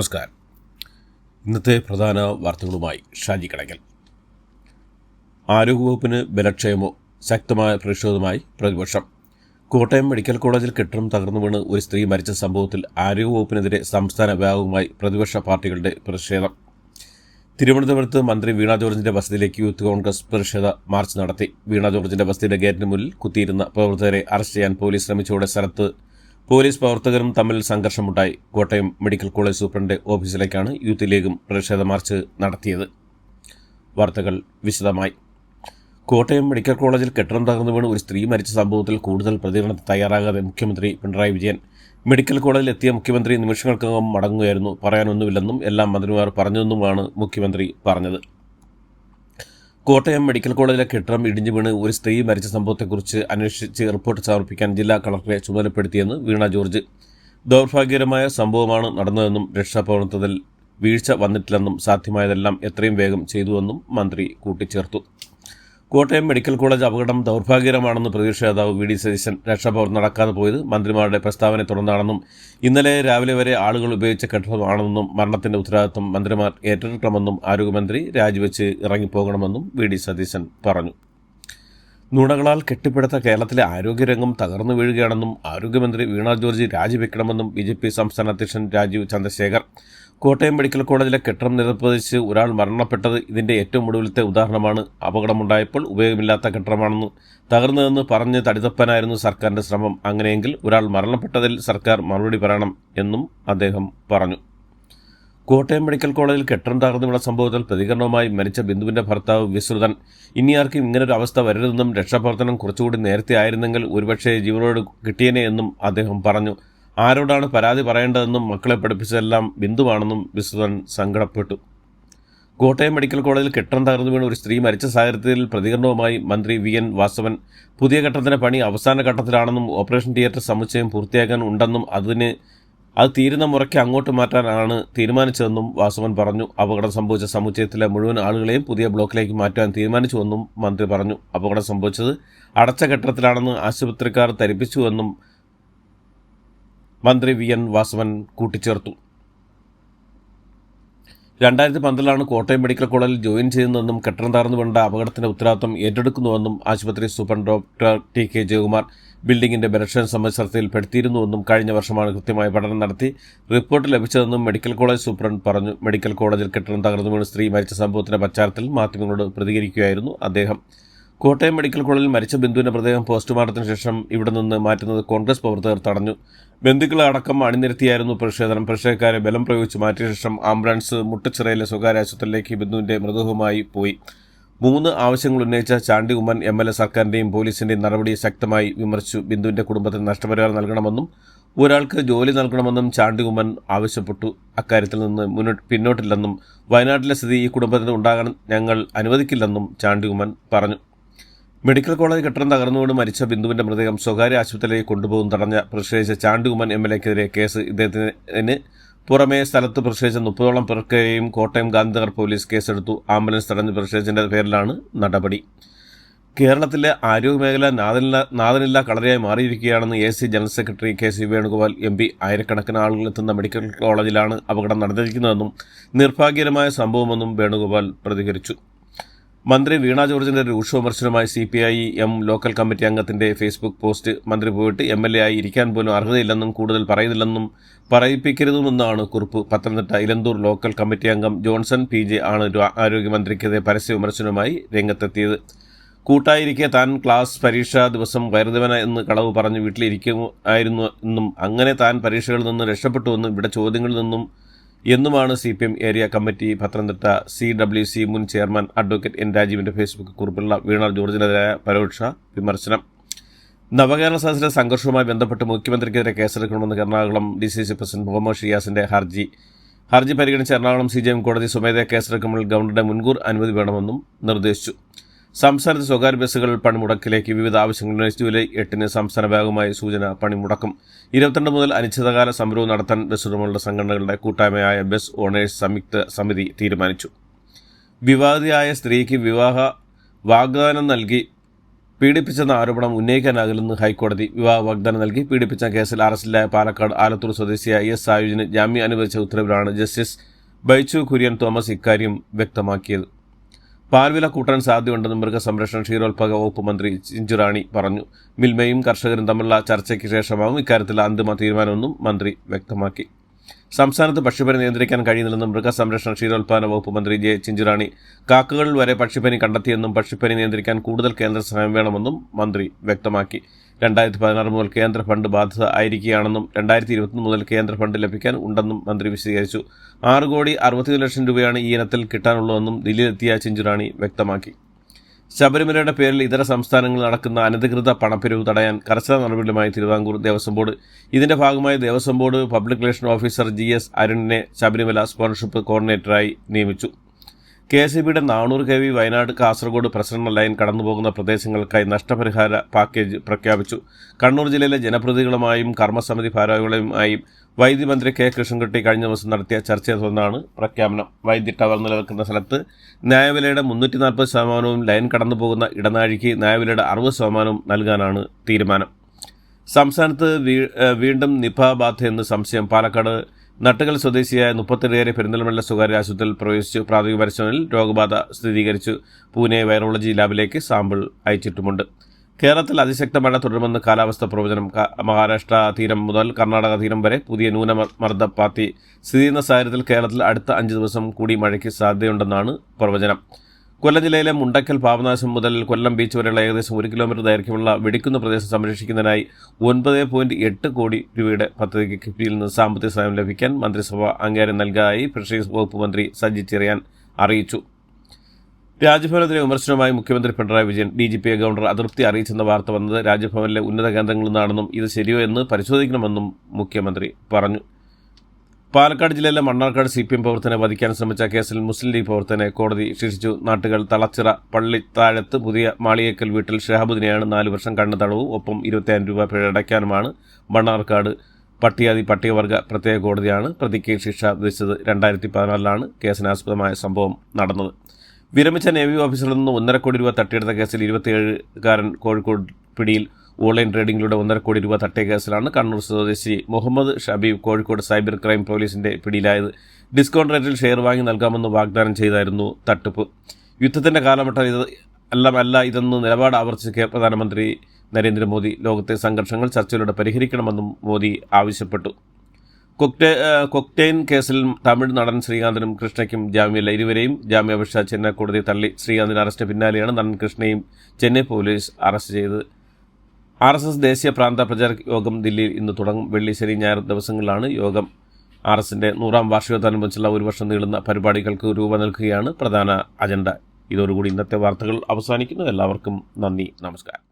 നമസ്കാരം. ഇന്നത്തെ പ്രധാന വാർത്തകളുമായി ഷാജി കടക്കൽ ആരോഗ്യവകുപ്പിന് ബലക്ഷയമോ ശക്തമായ പ്രതിഷേധവുമായി പ്രതിപക്ഷം. കോട്ടയം മെഡിക്കൽ കോളേജിൽ കെട്ടിടം തകർന്നു വീണ് ഒരു സ്ത്രീ മരിച്ച സംഭവത്തിൽ ആരോഗ്യവകുപ്പിനെതിരെ സംസ്ഥാന വ്യാപകമായി പ്രതിപക്ഷ പാർട്ടികളുടെ പ്രതിഷേധം. തിരുവനന്തപുരത്ത് മന്ത്രി വീണ ജോർജിന്റെ വസതിയിലേക്ക് യൂത്ത് കോൺഗ്രസ് പ്രതിഷേധ മാർച്ച് നടത്തി. വീണ ജോർജിന്റെ വസതിയുടെ ഗേറ്റിന് മുന്നിൽ കുത്തിയിരുന്ന പ്രവർത്തകരെ അറസ്റ്റ് ചെയ്യാൻ പോലീസ് ശ്രമിച്ചതോടെ സ്ഥലത്ത് പോലീസ് പ്രവർത്തകരും തമ്മിൽ സംഘർഷമുണ്ടായി. കോട്ടയം മെഡിക്കൽ കോളേജ് സൂപ്രണ്ട് ഓഫീസിലേക്കാണ് യൂത്ത് ലീഗും പ്രതിഷേധ മാർച്ച് നടത്തിയത്. വാർത്തകൾ വിശദമായി. കോട്ടയം മെഡിക്കൽ കോളേജിൽ കെട്ടിടം തകർന്നു വീണ് ഒരു സ്ത്രീ മരിച്ച സംഭവത്തിൽ കൂടുതൽ പ്രതികരണത്തിന് തയ്യാറാകാതെ മുഖ്യമന്ത്രി പിണറായി വിജയൻ മെഡിക്കൽ കോളേജിൽ എത്തിയ മുഖ്യമന്ത്രി നിമിഷങ്ങൾക്കകം മടങ്ങുകയായിരുന്നു. പറയാനൊന്നുമില്ലെന്നും എല്ലാ മന്ത്രിമാർ പറഞ്ഞതെന്നുമാണ് മുഖ്യമന്ത്രി പറഞ്ഞത്. കോട്ടയം മെഡിക്കൽ കോളേജിലെ കെട്ടിടം ഇടിഞ്ഞു വീണ് ഒരു സ്ത്രീ മരിച്ച സംഭവത്തെക്കുറിച്ച് അന്വേഷിച്ച് റിപ്പോർട്ട് സമർപ്പിക്കാൻ ജില്ലാ കളക്ടറെ ചുമതലപ്പെടുത്തിയെന്ന് വീണ ജോർജ്. ദൗർഭാഗ്യകരമായ സംഭവമാണ് നടന്നതെന്നും രക്ഷാപ്രവർത്തനത്തിൽ വീഴ്ച വന്നിട്ടില്ലെന്നും സാധ്യമായതെല്ലാം എത്രയും വേഗം ചെയ്തുവെന്നും മന്ത്രി കൂട്ടിച്ചേർത്തു. കോട്ടയം മെഡിക്കൽ കോളേജ് അപകടം ദൗർഭാഗ്യകരമാണെന്ന് പ്രതിപക്ഷ നേതാവ് വി ഡി സതീശൻ. രക്ഷാപ്രവർത്തനം നടക്കാതെ പോയത് മന്ത്രിമാരുടെ പ്രസ്താവനയെ തുടർന്നാണെന്നും ഇന്നലെ രാവിലെ വരെ ആളുകൾ ഉപയോഗിച്ച കെട്ടിടമാണെന്നും മരണത്തിന്റെ ഉത്തരവാദിത്വം മന്ത്രിമാർ ഏറ്റെടുക്കണമെന്നും ആരോഗ്യമന്ത്രി രാജിവെച്ച് ഇറങ്ങിപ്പോകണമെന്നും വി ഡി സതീശൻ പറഞ്ഞു. നുണകളാൽ കെട്ടിപ്പടുത്ത കേരളത്തിലെ ആരോഗ്യരംഗം തകർന്നു വീഴുകയാണെന്നും ആരോഗ്യമന്ത്രി വീണ ജോർജ് രാജിവെക്കണമെന്നും ബി ജെ പി സംസ്ഥാന അധ്യക്ഷൻ രാജീവ് ചന്ദ്രശേഖർ കോട്ടയം മെഡിക്കൽ കോളേജിലെ കെട്ടിടം നിരപ്പതിച്ച് ഒരാൾ മരണപ്പെട്ടത് ഇതിന്റെ ഏറ്റവും ഒടുവിലത്തെ ഉദാഹരണമാണ്. അപകടമുണ്ടായപ്പോൾ ഉപയോഗമില്ലാത്ത കെട്ടിടമാണെന്ന് തകർന്നതെന്ന് പറഞ്ഞ് തടിതപ്പനായിരുന്നു സർക്കാരിന്റെ ശ്രമം. അങ്ങനെയെങ്കിൽ ഒരാൾ മരണപ്പെട്ടതിൽ സർക്കാർ മറുപടി പറയണം എന്നും അദ്ദേഹം പറഞ്ഞു. കോട്ടയം മെഡിക്കൽ കോളേജിൽ കെട്ടിടം തകർന്നുള്ള സംഭവത്തിൽ പ്രതികരണവുമായി മരിച്ച ബിന്ദുവിന്റെ ഭർത്താവ് വിശ്രുതൻ. ഇനി ആർക്കും ഇങ്ങനൊരു അവസ്ഥ വരരുതെന്നും രക്ഷാപ്രവർത്തനം കുറച്ചുകൂടി നേരത്തെ ആയിരുന്നെങ്കിൽ ഒരുപക്ഷെ ജീവനോട് കിട്ടിയേനെ എന്നും അദ്ദേഹം പറഞ്ഞു. ആരോടാണ് പരാതി പറയേണ്ടതെന്നും മക്കളെ പഠിപ്പിച്ചതെല്ലാം ബിന്ദുവാണെന്നും വിശ്വൻ സങ്കടപ്പെട്ടു. കോട്ടയം മെഡിക്കൽ കോളേജിൽ കെട്ടിടം തകർന്നു വീണ് ഒരു സ്ത്രീ മരിച്ച സാഹചര്യത്തിൽ പ്രതികരണവുമായി മന്ത്രി വി എൻ വാസവൻ. പുതിയ ഘട്ടത്തിന്റെ പണി അവസാന ഘട്ടത്തിലാണെന്നും ഓപ്പറേഷൻ തിയേറ്റർ സമുച്ചയം പൂർത്തിയാക്കാൻ ഉണ്ടെന്നും അതിന് അത് തീരുന്ന മുറയ്ക്ക് അങ്ങോട്ട് മാറ്റാനാണ് തീരുമാനിച്ചതെന്നും വാസവൻ പറഞ്ഞു. അപകടം സംഭവിച്ച സമുച്ചയത്തിലെ മുഴുവൻ ആളുകളെയും പുതിയ ബ്ലോക്കിലേക്ക് മാറ്റാൻ തീരുമാനിച്ചുവെന്നും മന്ത്രി പറഞ്ഞു. അപകടം സംഭവിച്ചത് അടച്ച കെട്ടിടത്തിലാണെന്ന് ആശുപത്രിക്കാർ ധരിപ്പിച്ചുവെന്നും മന്ത്രി വി എൻ വാസവൻ കൂട്ടിച്ചേർത്തു. രണ്ടായിരത്തി പന്ത്രണ്ടിലാണ് കോട്ടയം മെഡിക്കൽ കോളേജിൽ ജോയിൻ ചെയ്യുന്നതെന്നും കെട്ടിടം തകർന്നു വേണ്ട അപകടത്തിന്റെ ഉത്തരവാദിത്വം ഏറ്റെടുക്കുന്നുവെന്നും ആശുപത്രി superintendent doctor T K Jayakumar ബിൽഡിംഗിന്റെ ബലക്ഷൻ ശ്രദ്ധയിൽപ്പെടുത്തിയിരുന്നുവെന്നും കഴിഞ്ഞ വർഷമാണ് കൃത്യമായ പഠനം നടത്തി റിപ്പോർട്ട് ലഭിച്ചതെന്നും മെഡിക്കൽ കോളേജ് സൂപ്രണ്ട് പറഞ്ഞു. മെഡിക്കൽ കോളേജിൽ കെട്ടിടം തകർന്നു വീണ് സ്ത്രീ മരിച്ച സംഭവത്തിന്റെ പശ്ചാത്തലത്തിൽ മാധ്യമങ്ങളോട് പ്രതികരിക്കുകയായിരുന്നു അദ്ദേഹം. കോട്ടയം മെഡിക്കൽ കോളേജിൽ മരിച്ച ബിന്ദുവിന്റെ മൃതദേഹം പോസ്റ്റ്മോർട്ടത്തിന് ശേഷം ഇവിടെ നിന്ന് മാറ്റുന്നത് കോൺഗ്രസ് പ്രവർത്തകർ തടഞ്ഞു. ബന്ധുക്കളെ അടക്കം അണിനിരത്തിയായിരുന്നു പ്രക്ഷേധനം പ്രതിഷേധക്കാരെ ബലം പ്രയോഗിച്ച് മാറ്റിയ ശേഷം ആംബുലൻസ് മുട്ടച്ചിറയിലെ സ്വകാര്യ ആശുപത്രിയിലേക്ക് ബിന്ദുവിന്റെ മൃതദേഹവുമായി പോയി. മൂന്ന് ആവശ്യങ്ങൾ ഉന്നയിച്ച Chandy Oommen M L A സർക്കാരിന്റെയും പോലീസിന്റെയും നടപടി ശക്തമായി വിമർശിച്ചു. ബിന്ദുവിന്റെ കുടുംബത്തിന് നഷ്ടപരിഹാരം നൽകണമെന്നും ഒരാൾക്ക് ജോലി നൽകണമെന്നും ചാണ്ടി ഉമ്മൻ ആവശ്യപ്പെട്ടു. അക്കാര്യത്തിൽ നിന്ന് മുന്നോട്ട് പിന്നോട്ടില്ലെന്നും വയനാട്ടിലെ സ്ഥിതി ഈ കുടുംബത്തിന് ഉണ്ടാകാൻ ഞങ്ങൾ അനുവദിക്കില്ലെന്നും ചാണ്ടി ഉമ്മൻ പറഞ്ഞു. മെഡിക്കൽ കോളേജ് കെട്ടിടം തകർന്നുകൊണ്ട് മരിച്ച ബിന്ദുവിന്റെ മൃതദേഹം സ്വകാര്യ ആശുപത്രിയിലേക്ക് കൊണ്ടുപോകും തടഞ്ഞ പ്രതിഷേധിച്ച ചാണ്ടികുമാൻ എം എൽ എക്കെതിരെ കേസ് ഇദ്ദേഹത്തിന് പുറമേ സ്ഥലത്ത് പ്രതിഷേധിച്ച മുപ്പതോളം പേർക്കെയും കോട്ടയം ഗാന്ധിനഗർ പോലീസ് കേസെടുത്തു. ആംബുലൻസ് തടഞ്ഞ് പ്രതിഷേധിച്ചതിന്റെ പേരിലാണ് നടപടി. കേരളത്തിലെ ആരോഗ്യമേഖല നാദനില്ല നാദനില്ല കളരിയായി മാറിയിരിക്കുകയാണെന്ന് A C general secretary K C Venugopal M P ആയിരക്കണക്കിന് ആളുകൾ എത്തുന്ന മെഡിക്കൽ കോളേജിലാണ് അപകടം നടന്നിരിക്കുന്നതെന്നും നിർഭാഗ്യകരമായ സംഭവമെന്നും വേണുഗോപാൽ പ്രതികരിച്ചു. മന്ത്രി വീണ ജോർജിന്റെ രൂക്ഷ വിമർശനമായി C P I M local committee അംഗത്തിന്റെ Facebook post മന്ത്രി പോയിട്ട് എം എൽ എ ആയി ഇരിക്കാൻ പോലും അർഹതയില്ലെന്നും കൂടുതൽ പറയുന്നില്ലെന്നും പറയിപ്പിക്കരുതുമെന്നാണ് കുറിപ്പ്. പത്തനംതിട്ട ഇലന്തൂർ ലോക്കൽ കമ്മിറ്റി അംഗം ജോൺസൺ പി ജെ ആണ് ആരോഗ്യമന്ത്രിക്കെതിരെ പരസ്യ വിമർശനവുമായി രംഗത്തെത്തിയത്. കൂട്ടായിരിക്കെ താൻ ക്ലാസ് പരീക്ഷാ ദിവസം വയറുദിവന എന്ന് കളവ് പറഞ്ഞ് വീട്ടിലിരിക്കുമായിരുന്നു എന്നും അങ്ങനെ താൻ പരീക്ഷകളിൽ നിന്ന് രക്ഷപ്പെട്ടുവെന്നും ഇവിടെ ചോദ്യങ്ങളിൽ നിന്നും എന്നുമാണ് C P M area committee Pathanamthitta C W C മുൻ ചെയർമാൻ അഡ്വക്കേറ്റ് എൻ രാജീവിന്റെ ഫേസ്ബുക്ക് കുറിപ്പുള്ള വീണർ ജോർജിനെതിരായ പരോക്ഷ വിമർശനം. നവകേരള സദസ്സിലെ സംഘർഷവുമായി ബന്ധപ്പെട്ട് മുഖ്യമന്ത്രിക്കെതിരെ കേസെടുക്കണമെന്ന് Ernakulam D C C president Muhammad ഷിയാസിന്റെ ഹർജി. ഹർജി പരിഗണിച്ച് എറണാകുളം സി ജി എം കോടതി സ്വമേധയാ കേസെടുക്കുമ്പോൾ ഗവർണറുടെ മുൻകൂർ അനുമതി വേണമെന്നും നിർദ്ദേശിച്ചു. സംസ്ഥാനത്ത് സ്വകാര്യ ബസ്സുകൾ പണിമുടക്കിലേക്ക് വിവിധ ആവശ്യങ്ങൾ ജൂലൈ എട്ടിന് സംസ്ഥാന ഭാഗമായി സൂചന പണിമുടക്കും. ഇരുപത്തിരണ്ട് മുതൽ അനിശ്ചിതകാല സമരവും നടത്താൻ ബസ് ഉടമകളുടെ സംഘടനകളുടെ കൂട്ടായ്മയായ ബസ് ഓണേഴ്സ് സംയുക്ത സമിതി തീരുമാനിച്ചു. വിവാദിയായ സ്ത്രീക്ക് വിവാഹ വാഗ്ദാനം നൽകി പീഡിപ്പിച്ചെന്ന ആരോപണം ഉന്നയിക്കാനാകില്ലെന്ന് ഹൈക്കോടതി വിവാഹ വാഗ്ദാനം നൽകി. പീഡിപ്പിച്ച കേസിൽ അറസ്റ്റിലായ പാലക്കാട് ആലത്തൂർ സ്വദേശിയായ എസ് സായുജിന് ജാമ്യം അനുവദിച്ച ഉത്തരവിലാണ് ജസ്റ്റിസ് ബൈച്ചു കുര്യൻ തോമസ് ഇക്കാര്യം വ്യക്തമാക്കിയത്. പാൽവില കൂട്ടാൻ സാധ്യതയുണ്ടെന്ന് മൃഗസംരക്ഷണ ക്ഷീരോത്പാദക വകുപ്പ് മന്ത്രി ചിഞ്ചുറാണി പറഞ്ഞു. മിൽമയും കർഷകരും തമ്മിലുള്ള ചർച്ചയ്ക്ക് ശേഷമാവും ഇക്കാര്യത്തിൽ അന്തിമ തീരുമാനമെന്നും മന്ത്രി വ്യക്തമാക്കി. സംസ്ഥാനത്ത് പക്ഷിപ്പനി നിയന്ത്രിക്കാൻ കഴിയുന്നില്ലെന്നും മൃഗസംരക്ഷണ ക്ഷീരോത്പാദന വകുപ്പ് മന്ത്രി ജെ ചിഞ്ചുറാണി കാക്കകളിൽ വരെ പക്ഷിപ്പനി കണ്ടെത്തിയെന്നും പക്ഷിപ്പനി നിയന്ത്രിക്കാൻ കൂടുതൽ കേന്ദ്ര സഹായം വേണമെന്നും മന്ത്രി വ്യക്തമാക്കി. രണ്ടായിരത്തി പതിനാറ് മുതൽ കേന്ദ്ര ഫണ്ട് ബാധ്യത ആയിരിക്കുകയാണെന്നും രണ്ടായിരത്തി ഇരുപത്തൊന്ന് മുതൽ കേന്ദ്ര ഫണ്ട് ലഭിക്കാൻ ഉണ്ടെന്നും മന്ത്രി വിശദീകരിച്ചു. ആറ് കോടി അറുപത്തി ലക്ഷം രൂപയാണ് ഈ ഇനത്തിൽ കിട്ടാനുള്ളതെന്നും ദില്ലിയിലെത്തിയ ചിഞ്ചുറാണി വ്യക്തമാക്കി. ശബരിമലയുടെ പേരിൽ ഇതര സംസ്ഥാനങ്ങളിൽ നടക്കുന്ന അനധികൃത പണപ്പിരിവ് തടയാൻ കർശന നടപടികളുമായി തിരുവിതാംകൂർ ദേവസ്വം ബോർഡ്. ഇതിന്റെ ഭാഗമായി Devaswom board public relation officer G S അരുണിനെ Sabarimala sponsorship കോർഡിനേറ്ററായി നിയമിച്ചു. കെ എസ് ബിയുടെ നാനൂറ് കെ വി വയനാട് കാസർഗോഡ് പ്രസരണ ലൈൻ കടന്നുപോകുന്ന പ്രദേശങ്ങൾക്കായി നഷ്ടപരിഹാര പാക്കേജ് പ്രഖ്യാപിച്ചു. കണ്ണൂർ ജില്ലയിലെ ജനപ്രതിനിധികളുമായും കർമ്മസമിതി ഭാരവാഹികളുമായും വൈദ്യുതി മന്ത്രി കെ കൃഷ്ണൻകുട്ടി കഴിഞ്ഞ ദിവസം നടത്തിയ ചർച്ചയെ തുടർന്നാണ് പ്രഖ്യാപനം. വൈദ്യുതി ടവർ നിലനിൽക്കുന്ന സ്ഥലത്ത് ന്യായവിലയുടെ മുന്നൂറ്റി നാൽപ്പത് ശതമാനവും ലൈൻ കടന്നുപോകുന്ന ഇടനാഴിക്ക് ന്യായവിലയുടെ അറുപത് ശതമാനവും നൽകാനാണ് തീരുമാനം. സംസ്ഥാനത്ത് വീണ്ടും നിപ ബാധയെന്ന് സംശയം. പാലക്കാട് നട്ടുകൽ സ്വദേശിയായ മുപ്പത്തിയേറെ പെരിന്തൽമണ്ണ സ്വകാര്യ ആശുപത്രിയിൽ പ്രവേശിച്ചു. പ്രാഥമിക പരിശോധനയിൽ രോഗബാധ സ്ഥിരീകരിച്ചു. പൂനെ വൈറോളജി ലാബിലേക്ക് സാമ്പിൾ അയച്ചിട്ടുമുണ്ട്. കേരളത്തിൽ അതിശക്ത മഴ തുടരുമെന്ന് കാലാവസ്ഥാ പ്രവചനം മഹാരാഷ്ട്ര തീരം മുതൽ കർണാടക തീരം വരെ പുതിയ ന്യൂനമർദ്ദപാത്തി സ്ഥിതി ചെയ്യുന്ന സാഹചര്യത്തിൽ കേരളത്തിൽ അടുത്ത അഞ്ച് ദിവസം കൂടി മഴയ്ക്ക് സാധ്യതയുണ്ടെന്നാണ് പ്രവചനം. കൊല്ലം ജില്ലയിലെ മുണ്ടക്കൽ പാപനാശം മുതൽ കൊല്ലം ബീച്ച് വരെയുള്ള ഏകദേശം ഒരു കിലോമീറ്റർ ദൈർഘ്യമുള്ള വെടിക്കുന്ന പ്രദേശം സംരക്ഷിക്കുന്നതിനായി ഒൻപത് പോയിന്റ് എട്ട് കോടി രൂപയുടെ പദ്ധതിക്ക് കിഫ്ബിയിൽ നിന്ന് സാമ്പത്തിക സഹായം ലഭിക്കാൻ മന്ത്രിസഭ അംഗീകാരം നൽകിയതായി ഫിഷറീസ് വകുപ്പ് മന്ത്രി സജി ചെറിയാൻ അറിയിച്ചു. രാജ്ഭവനത്തിലെ വിമർശനവുമായി മുഖ്യമന്ത്രി പിണറായി വിജയൻ ഡി ജി പിയെ ഗവർണർ അതൃപ്തി അറിയിച്ചെന്ന വാർത്ത വന്നത് രാജ്ഭവനിലെ ഉന്നത കേന്ദ്രങ്ങളിൽ നിന്നാണെന്നും ഇത് ശരിയോ എന്ന് പരിശോധിക്കണമെന്നും മുഖ്യമന്ത്രി പറഞ്ഞു. പാലക്കാട് ജില്ലയിലെ മണ്ണാർക്കാട് സി പി എം പ്രവർത്തനെ വധിക്കാൻ ശ്രമിച്ച കേസിൽ മുസ്ലിം ലീഗ് പ്രവർത്തനെ കോടതി ശിക്ഷിച്ചു. നാട്ടുകൾ തളച്ചിറ പള്ളിത്താഴത്ത് പുതിയ മാളിയേക്കൽ വീട്ടിൽ ഷഹാബുദ്ദിനെയാണ് നാല് വർഷം കണ്ണു തടവും. ഒപ്പം ഇരുപത്തിയായിരം രൂപ പിഴ അടയ്ക്കാനുമാണ് മണ്ണാർക്കാട് പട്ടികാതി പട്ടികവർഗ പ്രത്യേക കോടതിയാണ് പ്രതിക്ക് ശിക്ഷ വിധിച്ചത്. രണ്ടായിരത്തി പതിനാലിലാണ് കേസിനാസ്പദമായ സംഭവം നടന്നത്. വിരമിച്ച നേവി ഓഫീസറിൽ നിന്ന് ഒന്നര കോടി രൂപ തട്ടിയെടുത്ത കേസിൽ ഇരുപത്തിയേഴുകാരൻ കോഴിക്കോട് പിടിയിൽ ഓൺലൈൻ ട്രേഡിംഗിലൂടെ ഒന്നര കോടി രൂപ തട്ടിയ കേസിലാണ് കണ്ണൂർ സ്വദേശി മുഹമ്മദ് ഷബീബ് കോഴിക്കോട് സൈബർ ക്രൈം പോലീസിന്റെ പിടിയിലായത്. ഡിസ്കൗണ്ട് റേറ്റിൽ ഷെയർ വാങ്ങി നൽകാമെന്ന് വാഗ്ദാനം ചെയ്തായിരുന്നു തട്ടിപ്പ്. യുദ്ധത്തിന്റെ കാലഘട്ടം ഇത് അല്ല ഇതെന്ന് നിലപാട് ആവർത്തിച്ച് പ്രധാനമന്ത്രി നരേന്ദ്രമോദി ലോകത്തെ സംഘർഷങ്ങൾ ചർച്ചയിലൂടെ പരിഹരിക്കണമെന്നും മോദി ആവശ്യപ്പെട്ടു. കൊക്ടെ കൊക്ടെയിൻ കേസിൽ തമിഴ് നടൻ ശ്രീകാന്തിനും കൃഷ്ണയ്ക്കും ജാമ്യമില്ല. ഇരുവരെയും ജാമ്യാപേക്ഷ ചെന്നൈ കോടതി തള്ളി. ശ്രീകാന്തിന്റെ അറസ്റ്റ് പിന്നാലെയാണ് നടൻ കൃഷ്ണയും ചെന്നൈ പോലീസ് അറസ്റ്റ് ചെയ്തത്. ആർ എസ് എസ് ദേശീയ പ്രാന്ത പ്രചാരക യോഗം ദില്ലിയിൽ ഇന്ന് തുടങ്ങും. വെള്ളി ശനി ഞായർ ദിവസങ്ങളിലാണ് യോഗം. ആർ എസിന്റെ നൂറാം വാർഷികത്തോടനുബന്ധിച്ചുള്ള ഒരു വർഷം നീളുന്ന പരിപാടികൾക്ക് രൂപം നൽകുകയാണ് പ്രധാന അജണ്ട. ഇതോടുകൂടി ഇന്നത്തെ വാർത്തകൾ അവസാനിക്കുന്നു. എല്ലാവർക്കും നന്ദി നമസ്കാരം.